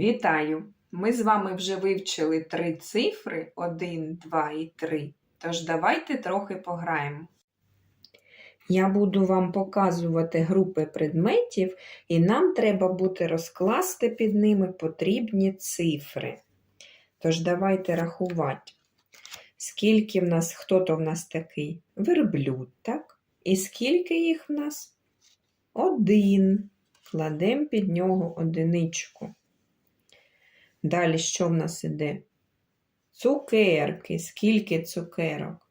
Вітаю! Ми з вами вже вивчили три цифри 1, 2 і 3. Тож давайте трохи пограємо. Я буду вам показувати групи предметів, і нам треба буде розкласти під ними потрібні цифри. Тож давайте рахувати. Скільки в нас, хто то в нас такий? Верблюд, так? І скільки їх в нас? Один. Кладемо під нього одиничку. Далі що в нас іде? Цукерки. Скільки цукерок?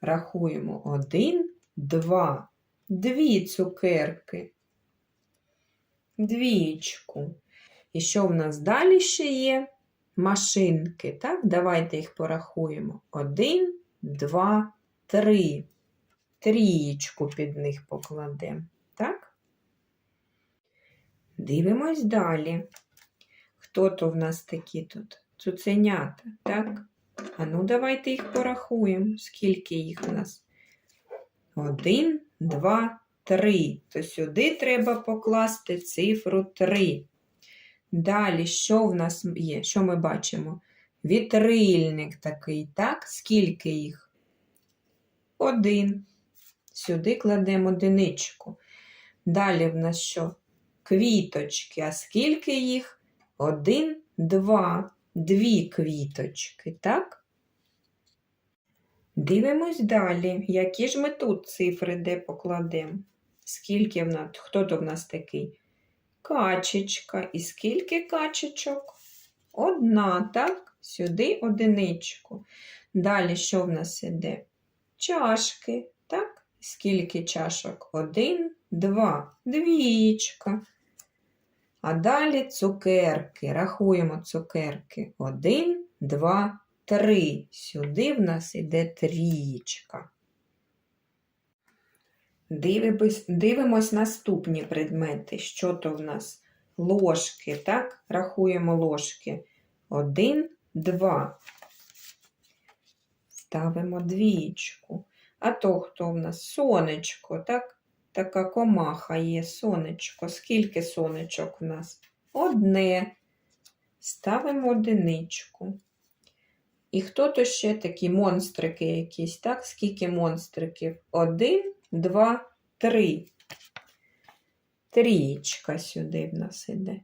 Рахуємо. Один, два. Дві цукерки. Двічку. І що в нас далі ще є? Машинки. Так, давайте їх порахуємо. Один, два, три. Трієчку під них покладемо. Так? Дивимось далі. Хто то в нас такі тут? Цуценята, так? А ну, давайте їх порахуємо. Скільки їх в нас? Один, два, три. То сюди треба покласти цифру 3. Далі, що в нас є? Що ми бачимо? Вітрильник такий, так? Скільки їх? Один. Сюди кладемо одиничку. Далі в нас що? Квіточки. А скільки їх? Один, два, дві квіточки, так? Дивимось далі, які ж ми тут цифри де покладемо. Скільки в нас, хто то в нас такий? Качечка. І скільки качечок? Одна, так? Сюди одиничку. Далі що в нас іде? Чашки, так? Скільки чашок? Один, два, двієчка. А далі цукерки. Рахуємо цукерки. Один, два, три. Сюди в нас іде трієчка. Дивимось наступні предмети. Що то в нас? Ложки, так? Рахуємо ложки. Один, два. Ставимо двічку. А то хто в нас? Сонечко, так? Така комаха є, сонечко. Скільки сонечок в нас? Одне. Ставимо одиничку. І хто то ще такі монстрики якісь, так? Скільки монстриків? Один, два, три. Трієчка сюди в нас іде.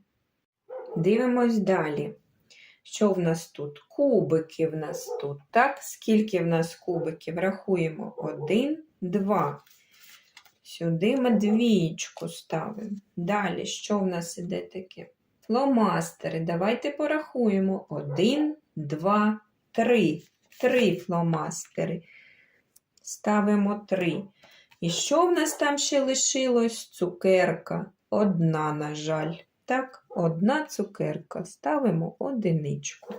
Дивимось далі. Що в нас тут? Кубики в нас тут, так? Скільки в нас кубиків? Рахуємо. Один, два. Сюди ми двієчку ставимо. Далі, що в нас іде таке? Фломастери. Давайте порахуємо. Один, два, три. Три фломастери. Ставимо три. І що в нас там ще лишилось? Цукерка. Одна, на жаль. Так, одна цукерка. Ставимо одиничку.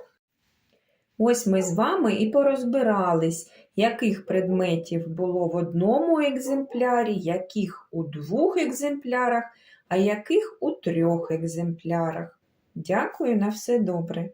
Ось ми з вами і порозбирались, яких предметів було в одному екземплярі, яких у двох екземплярах, а яких у трьох екземплярах. Дякую на все добре.